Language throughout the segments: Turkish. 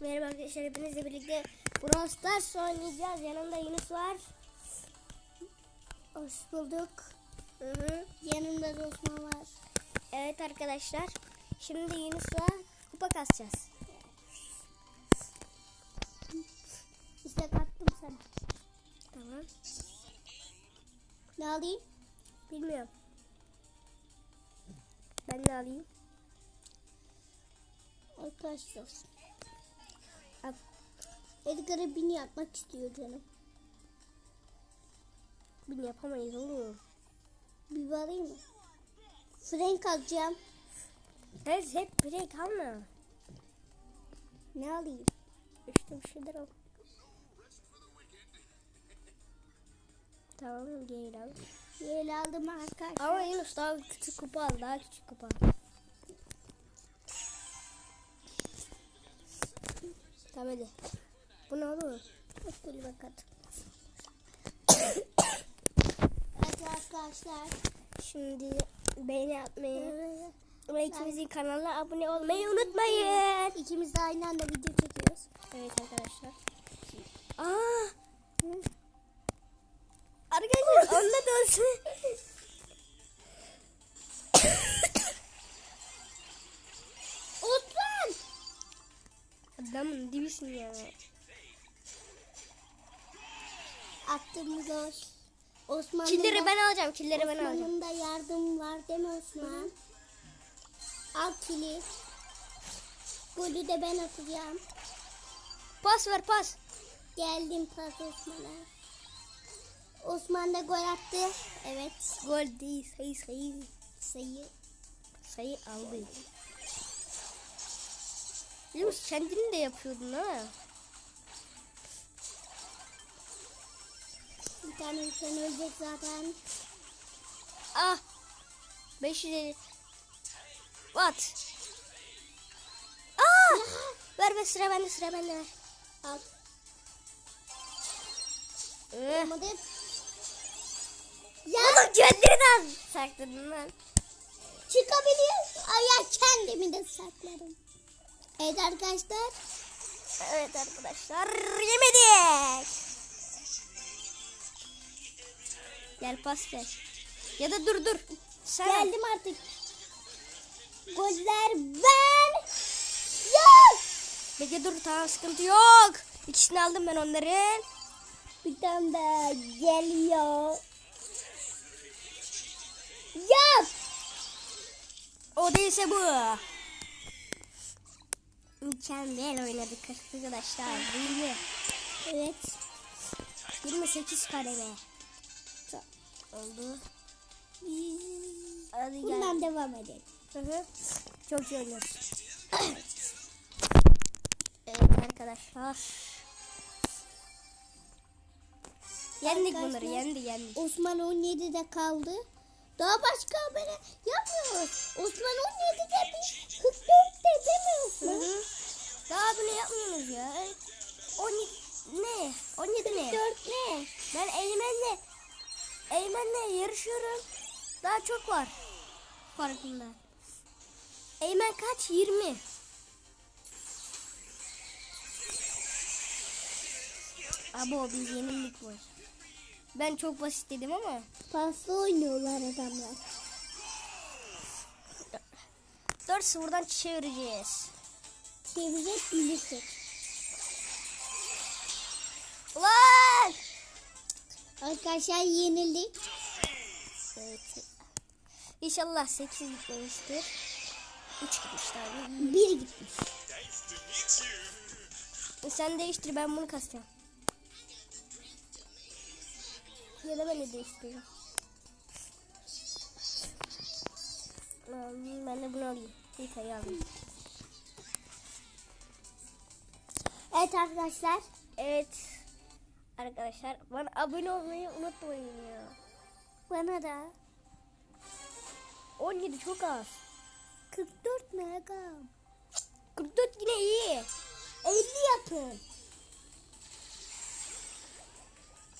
Merhaba arkadaşlar hepinizle birlikte Brawl Stars oynayacağız. Yanımda Yunus var. Hoş bulduk. Hı hı. Yanımda da Osman var. Evet arkadaşlar. Şimdi Yunus'la kupa kasacağız. İşte kattım sana. Tamam. Ne alayım? Bilmiyorum. Ben ne alayım? Arkadaşlar. Edgar'a bini yapmak istiyor canım. Bilmiyorum yapamayız oğlum. Bir alayım mı? Frank alacağım. Evet hep break alma. Ne alayım? İşte bir şeyler al. Tamam geri al. Yel aldım arkadaşlar. Ama Yunus daha küçük kupa al. Daha küçük kupa al. Tamam hadi. Bu ne olur? Böyle bakalım. evet arkadaşlar. Şimdi beğeni atmayı ve ikimizin kanalına abone olmayı unutmayın. İkimiz de aynı anda video çekiyoruz. Evet arkadaşlar. Aa! Arkadaşlar onda da olsun. Adamın dibisin ya. Attım gol. Osman'ın Killeri ben alacağım. Killeri ben alacağım. Osman'ın da yardım var değil mi Osman? Al kili. Golü de ben atacağım. Pas ver pas. Geldim pas Osman'a. Osman da gol attı. Evet. Gol değil sayı sayı. Sayı. Sayı aldı. Yunus kendini de yapıyordun ha. Bir tane insan ölecek zaten. Ah. 550. What? Ah! Ver ver sıra bende sıra bende ver. Al. Eh. Olmadı. Ya Oğlum kendini sakladın lan. çıkabiliyor. Ay ya kendimi de saklarım. Evet arkadaşlar. Evet arkadaşlar yemedik. Gel pas ver. Ya da dur dur. Sen. Geldim artık. Goller ben. Yok. Bekle dur tamam sıkıntı yok. İkisini aldım ben onların. Bir tane daha geliyor. Yap. O değilse bu. Mükemmel oynadık arkadaşlar. Değil mi? Evet. 28 kademe. Oldu. Hadi gel. Bundan devam edelim. Hı hı. Çok iyi oynuyorsun. evet arkadaşlar. Yendik bunları yendi yendik. Osman 17'de kaldı. Daha başka haberi yapmıyoruz. Osman 17'de biz 44'te değil mi Hı Osman? hı. Daha bunu yapmıyoruz ya. 17 ne? 17 ne? 44 ne? Ben Eymen'le Eymen'le yarışıyorum. Daha çok var. Farkında. Eymen kaç? 20. Abo biz yenildik bu. Ben çok basit dedim ama. Paslı oynuyorlar adamlar. 4-0'dan çevireceğiz. Çevirecek bilirsek. Ulan! Arkadaşlar yenildik. Evet. İnşallah 8 gitmemiştir. 3 gitmişti abi. Bir gitmiş. Sen değiştir ben bunu kasacağım. Ya da ben de değiştireyim. Hmm, Ben de bunu alayım. Sayı alayım. Evet arkadaşlar. Evet. Arkadaşlar bana abone olmayı unutmayın ya. Bana da 17 çok az. 44 mega. 44 yine iyi. 50 yapın.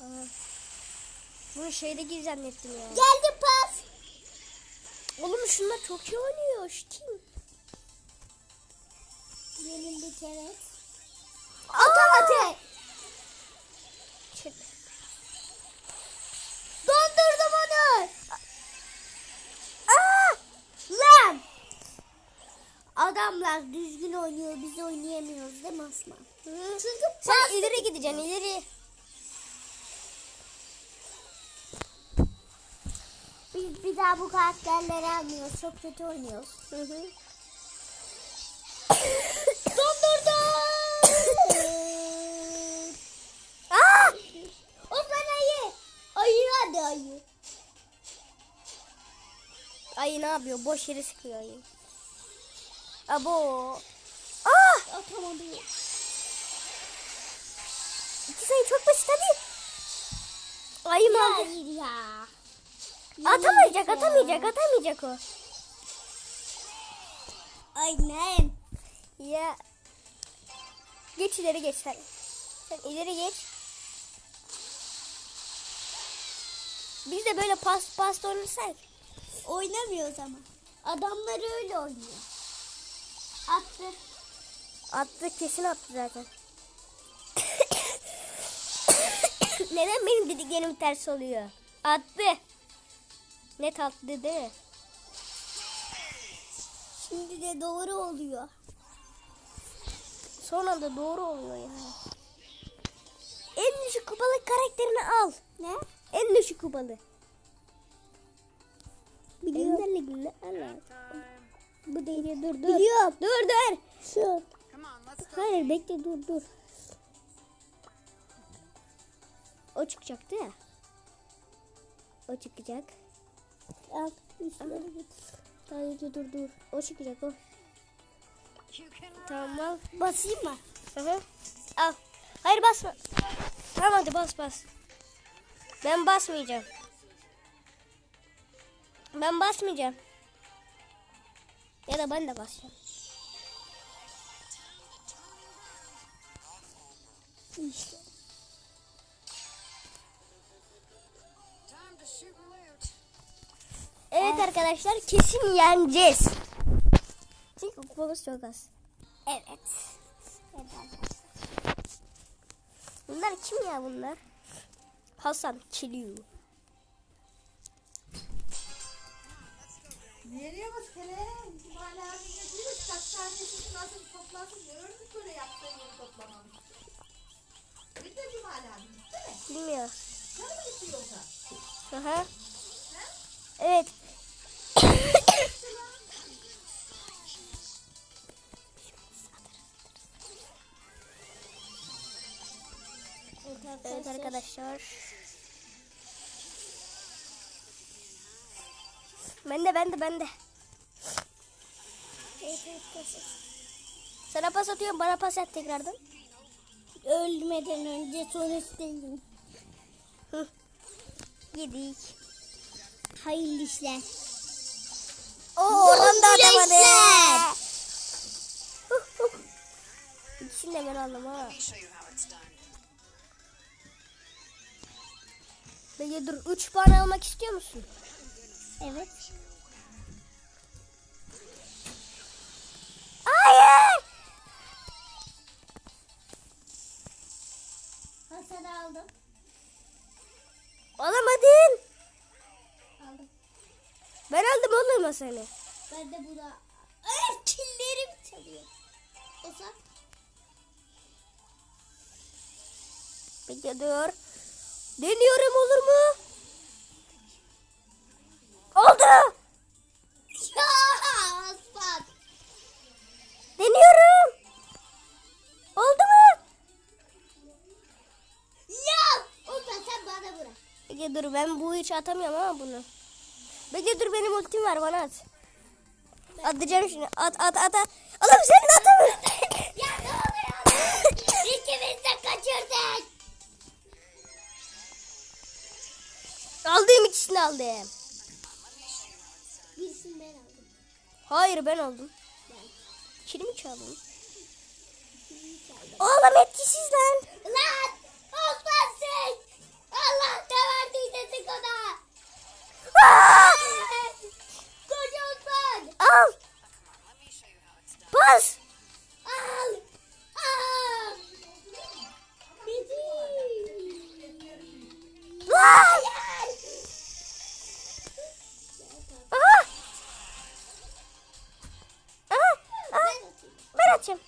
Aa, bunu şeyde gir zannettim ya. Geldi pas. Oğlum şunlar çok iyi oynuyor. Şu kim? Yenildik evet. Biraz düzgün oynuyor. Biz oynayamıyoruz değil mi Osman? Çünkü Sen ileri gideceksin ileri. biz bir daha bu karakterleri almıyoruz. Çok kötü oynuyoruz. Hı hı. Dondurdum. Aa! Osman ayı. Ayı hadi ayı. Ayı ne yapıyor? Boş yere sıkıyor ayı. Abo. Ah! Atamadı. İki sayı çok basit hadi. Ayı mı aldı? Hayır ya. Atamayacak, ya. atamayacak, atamayacak o. Aynen. Ya. Geç ileri geç sen. Sen ileri geç. Biz de böyle pas pas oynarsak. Oynamıyoruz ama. Adamlar öyle oynuyor. Attı. Attı kesin attı zaten. Neden benim dediklerim ters oluyor? Attı. Net attı değil mi? Şimdi de doğru oluyor. Son anda doğru oluyor yani. En düşük kupalı karakterini al. Ne? En düşük kupalı. Biliyorum. Ender Ligi'nde al. Bu değil. Dur dur. Biliyorum. Dur dur. Şu. Hayır bekle dur dur. O çıkacaktı ya. O çıkacak. Al. Üstüne git. Hayır dur dur dur. O çıkacak o. Tamam. Basayım mı? Hı hı. Al. Hayır basma. Tamam hadi bas bas. Ben basmayacağım. Ben basmayacağım. Ya da ben de basacağım. İşte. Evet arkadaşlar kesin yeneceğiz. Çünkü kupamız çok az. Evet. Evet arkadaşlar. Bunlar kim ya bunlar? Hasan Kiliu. Bak hele? Hala bir diyoruz kaç tanesini nasıl toplasın gördük böyle yaptığı yeri toplamamış. Bir de Cumali abi gitti mi? Bilmiyor. Sana mı gitti yoksa? Aha. Evet. Evet arkadaşlar. Ben de ben de ben de. Evet arkadaşlar. Sana pas atıyorum bana pas at tekrardan. Ölmeden önce sonuçtayım. Hı. Yedik. Hayırlı işler. Oo oradan da atamadı. İkisini de ben aldım ha. Peki dur 3 puan almak istiyor musun? Evet. Oğlum seni. Ben de bu da. Ay killerim çalıyor. Hasan. Peki dur. Deniyorum olur mu? Oldu. Ya Hasan. Deniyorum. Oldu mu? Ya. Hasan sen bana bırak. Peki dur ben bu hiç atamıyorum ama bunu. Peki dur benim ultim var bana at. Atacağım şimdi. At at at. at. Oğlum senin atamıyorsun. Ya ne oluyor? İkimiz de kaçırdık. Aldığım ikisini aldım. Birisini ben aldım. Hayır ben aldım. Ben. Kilimi çaldım. Oğlum etkisiz lan. Lan! Atacağım.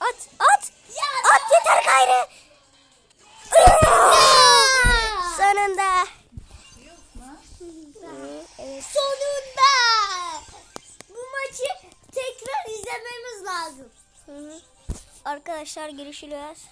At at. At yeter gayrı. Sonunda. Evet. Sonunda. Bu maçı tekrar izlememiz lazım. Hı hı. Arkadaşlar görüşürüz.